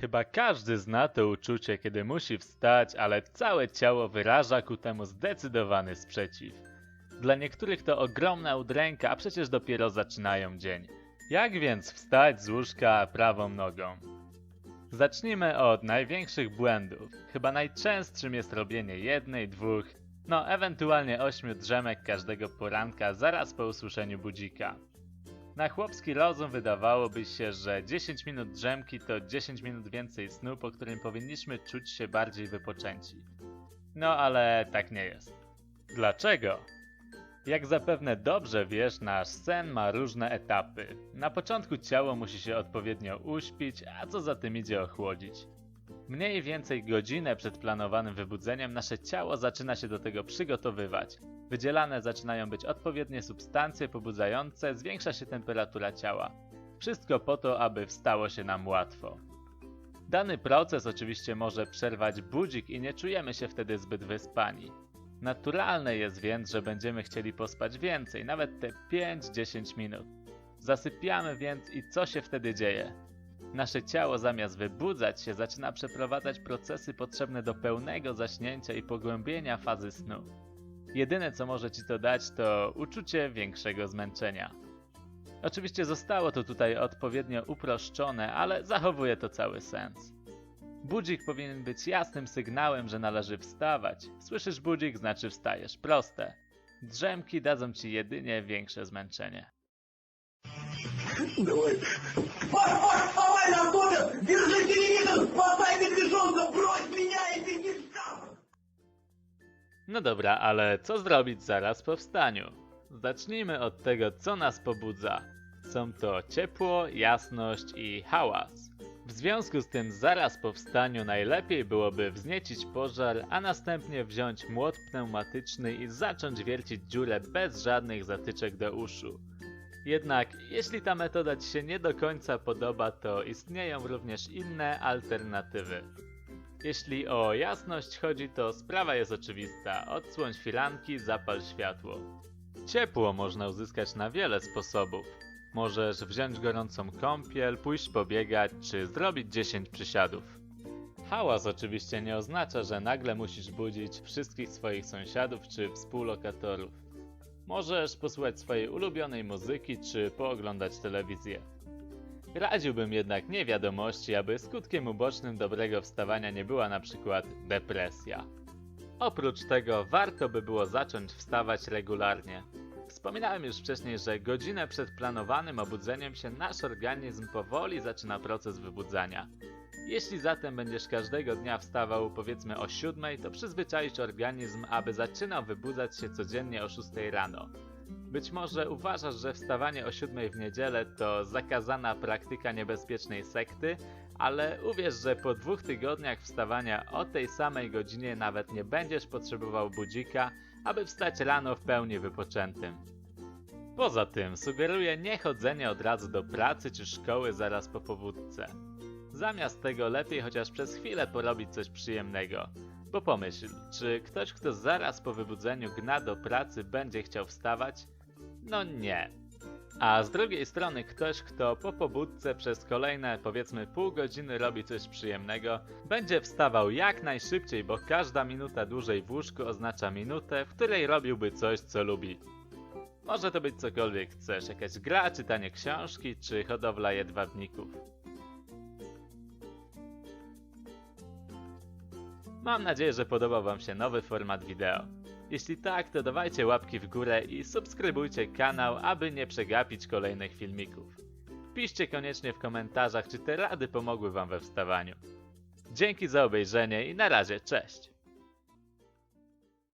Chyba każdy zna to uczucie, kiedy musi wstać, ale całe ciało wyraża ku temu zdecydowany sprzeciw. Dla niektórych to ogromna udręka, a przecież dopiero zaczynają dzień. Jak więc wstać z łóżka prawą nogą? Zacznijmy od największych błędów. Chyba najczęstszym jest robienie jednej, dwóch, no ewentualnie ośmiu drzemek każdego poranka zaraz po usłyszeniu budzika. Na chłopski rozum wydawałoby się, że 10 minut drzemki to 10 minut więcej snu, po którym powinniśmy czuć się bardziej wypoczęci. No ale tak nie jest. Dlaczego? Jak zapewne dobrze wiesz, nasz sen ma różne etapy. Na początku ciało musi się odpowiednio uśpić, a co za tym idzie ochłodzić. Mniej więcej godzinę przed planowanym wybudzeniem nasze ciało zaczyna się do tego przygotowywać. Wydzielane zaczynają być odpowiednie substancje pobudzające, zwiększa się temperatura ciała. Wszystko po to, aby wstało się nam łatwo. Dany proces oczywiście może przerwać budzik i nie czujemy się wtedy zbyt wyspani. Naturalne jest więc, że będziemy chcieli pospać więcej, nawet te 5-10 minut. Zasypiamy więc i co się wtedy dzieje? Nasze ciało zamiast wybudzać się zaczyna przeprowadzać procesy potrzebne do pełnego zaśnięcia i pogłębienia fazy snu. Jedyne co może ci to dać to uczucie większego zmęczenia. Oczywiście zostało to tutaj odpowiednio uproszczone, ale zachowuje to cały sens. Budzik powinien być jasnym sygnałem, że należy wstawać. Słyszysz budzik, znaczy wstajesz. Proste. Drzemki dadzą ci jedynie większe zmęczenie. No Паш, Паш, вставай, нам топят! Держи телевизор! Спасай медвежонка! Брось меня и беги в шкаф! No dobra, ale co zrobić zaraz po wstaniu? Zacznijmy od tego, co nas pobudza. Są to ciepło, jasność i hałas. W związku z tym zaraz po wstaniu najlepiej byłoby wzniecić pożar, a następnie wziąć młot pneumatyczny i zacząć wiercić dziurę bez żadnych zatyczek do uszu. Jednak jeśli ta metoda Ci się nie do końca podoba, to istnieją również inne alternatywy. Jeśli o jasność chodzi, to sprawa jest oczywista. Odsłoń firanki, zapal światło. Ciepło można uzyskać na wiele sposobów. Możesz wziąć gorącą kąpiel, pójść pobiegać, czy zrobić 10 przysiadów. Hałas oczywiście nie oznacza, że nagle musisz budzić wszystkich swoich sąsiadów czy współlokatorów. Możesz posłuchać swojej ulubionej muzyki, czy pooglądać telewizję. Radziłbym jednak nie wiadomości, aby skutkiem ubocznym dobrego wstawania nie była na przykład depresja. Oprócz tego warto by było zacząć wstawać regularnie. Wspominałem już wcześniej, że godzinę przed planowanym obudzeniem się nasz organizm powoli zaczyna proces wybudzania. Jeśli zatem będziesz każdego dnia wstawał powiedzmy o 7, to przyzwyczaisz organizm, aby zaczynał wybudzać się codziennie o 6 rano. Być może uważasz, że wstawanie o 7 w niedzielę to zakazana praktyka niebezpiecznej sekty, ale uwierz, że po dwóch tygodniach wstawania o tej samej godzinie nawet nie będziesz potrzebował budzika, aby wstać rano w pełni wypoczętym. Poza tym sugeruję nie chodzenie od razu do pracy czy szkoły zaraz po pobudce. Zamiast tego lepiej chociaż przez chwilę porobić coś przyjemnego. Bo pomyśl, czy ktoś, kto zaraz po wybudzeniu gna do pracy, będzie chciał wstawać? No nie. A z drugiej strony ktoś, kto po pobudce przez kolejne powiedzmy pół godziny robi coś przyjemnego, będzie wstawał jak najszybciej, bo każda minuta dłużej w łóżku oznacza minutę, w której robiłby coś, co lubi. Może to być cokolwiek chcesz, jakaś gra, czytanie książki, czy hodowla jedwabników. Mam nadzieję, że podobał Wam się nowy format wideo. Jeśli tak, to dawajcie łapki w górę i subskrybujcie kanał, aby nie przegapić kolejnych filmików. Piszcie koniecznie w komentarzach, czy te rady pomogły Wam we wstawaniu. Dzięki za obejrzenie i na razie, cześć!